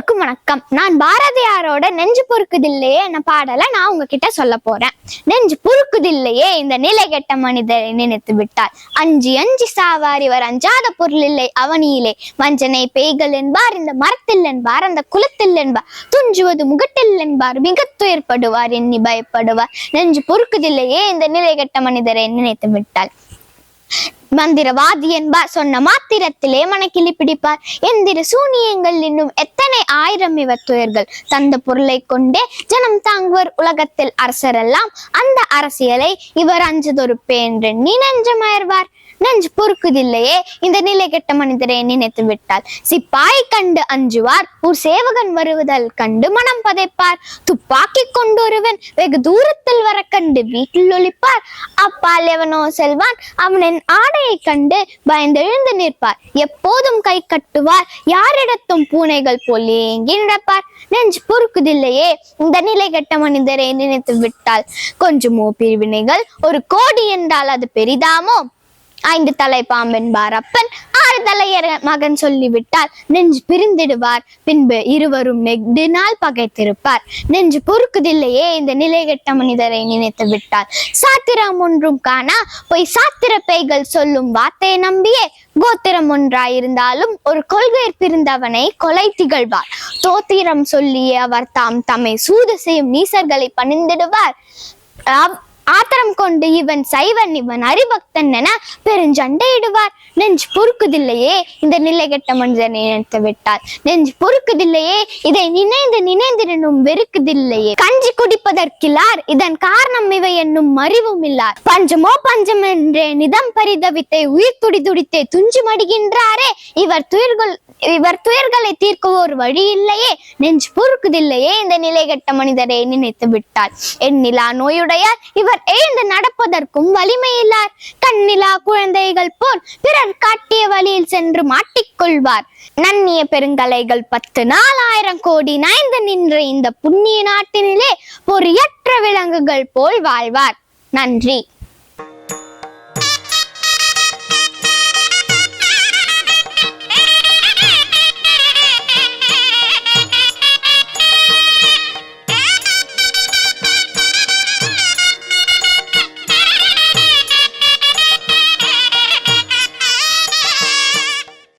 எல்லோருக்கும் வணக்கம். நான் பாரதியாரோட நெஞ்சு பொறுக்குதில்லையே என்ன பாடலை நான் உங்ககிட்ட சொல்ல போறேன். நெஞ்சு பொறுக்குதில்லையே இந்த நிலை கெட்ட மனிதரை நினைத்து விட்டார் அஞ்சு அஞ்சு சாவார் இவர் அஞ்சாத பொருள் இல்லை அவனியிலே. வஞ்சனை பேய்கள் என்பார் இந்த மரத்தில் என்பார் அந்த குலத்தில் என்பார் துஞ்சுவது முகட்டில் என்பார் மிக துயர்படுவார் எண்ணி பயப்படுவார். நெஞ்சு பொறுக்குதில்லையே இந்த நிலை கெட்ட மனிதரை நினைத்து விட்டாள் மந்திரவாதி என்பார் சொன்ன மாத்திரத்திலே மனக்கிளி பிடிப்பார். எந்திர சூனியங்கள் இன்னும் எத்தனை ஆயிரம் இவர் துயர்கள்? தந்த பொருளை கொண்டே ஜனம் தாங்குவர் உலகத்தில் அரசரெல்லாம். அந்த அரசியலை இவர் அஞ்சதொரு பேன்று நீ நெஞ்சமயர்வார் நெஞ்சு பொறுக்குதில்லையே இந்த நிலை கெட்ட மனிதரை நினைத்து விட்டால். சிப்பாய் கண்டு அஞ்சுவார் ஊர் சேவகன் வருவதால் கண்டு மனம் பதைப்பார். துப்பாக்கி கொண்டொருவன் வெகு தூரத்தில் வர கண்டு வீட்டில் ஒளிப்பார். அப்பால் எவனோ செல்வான் அவனின் ஆடை ஆடையை கண்டு பயந்தெழுந்து நிற்பார். எப்போதும் கை கட்டுவார். யாரிடத்தும் பூனைகள் போல் ஏங்கி நடப்பார். நெஞ்சு பொறுக்குதில்லையே. இந்த நிலை கெட்ட மனிதரை நினைத்து விட்டால் கொஞ்சமோ பிரிவினைகள். ஒரு கோடி என்றால் அது பெரிதாமோ? ஐந்து தலை பாம்பென்பார் அப்பன் ஆறு தலையர் மகன் சொல்லிவிட்டால் நெஞ்சு பிரிந்திடுவார். பின்பு இருவரும் நெடுநாள் பகைத்திருப்பார். நெஞ்சு பொறுக்குதில்லையே இந்த நிலைகட்ட மனிதரை நினைத்து விட்டால். சாத்திரம் ஒன்றும் காணா போய் சாத்திர பேய்கள் சொல்லும் வார்த்தையை நம்பியே கோத்திரம் ஒன்றாயிருந்தாலும் ஒரு கொள்கை பிரிந்தவனை கொலை திகழ்வார். தோத்திரம் சொல்லிய அவர் தாம் தம்மை சூது செய்யும் நீசர்களை பணிந்திடுவார். ஆத்திரம் கொண்டு இவன் சைவன் இவன் அறிபக்தன் என பெருஞ்சண்டையிடுவார். நெஞ்சு பொறுக்குதில்லையே இந்த நிலை கெட்ட மனிதனை நினைத்து விட்டார். நெஞ்சு பொறுக்குதில்லையே இதை நினைந்து நினைந்திரனும் வெறுக்குதில்லையே. கஞ்சி குடிப்பதற்கிலார் இதன் காரணம் இவை என்னும் அறிவும் இல்லார். பஞ்சமோ பஞ்சம் என்றே நிதம் பரிதவித்தை உயிர் துடி துடித்தே துஞ்சு மடிகின்றாரே. இவர் துயர்கள் இவர் துயர்களை தீர்க்க ஒரு வழி இல்லையே. நெஞ்சு பொறுக்குதில்லையே இந்த நிலை கெட்ட மனிதரை நினைத்து விட்டார். எண்ணிலா நோயுடையார் இவர் எழுந்து நடப்பதற்கும் வலிமையில்லார். கண்ணிலா குழந்தைகள் போல் பிறர் காட்டிய வழியில் சென்று மாட்டிக்கொள்வார். நன்னிய பெருங்கலைகள் பத்து நாலாயிரம் கோடி நாய்ந்து நின்ற இந்த புண்ணிய நாட்டினிலே பொறியற்ற விலங்குகள் போல் வாழ்வார். நன்றி.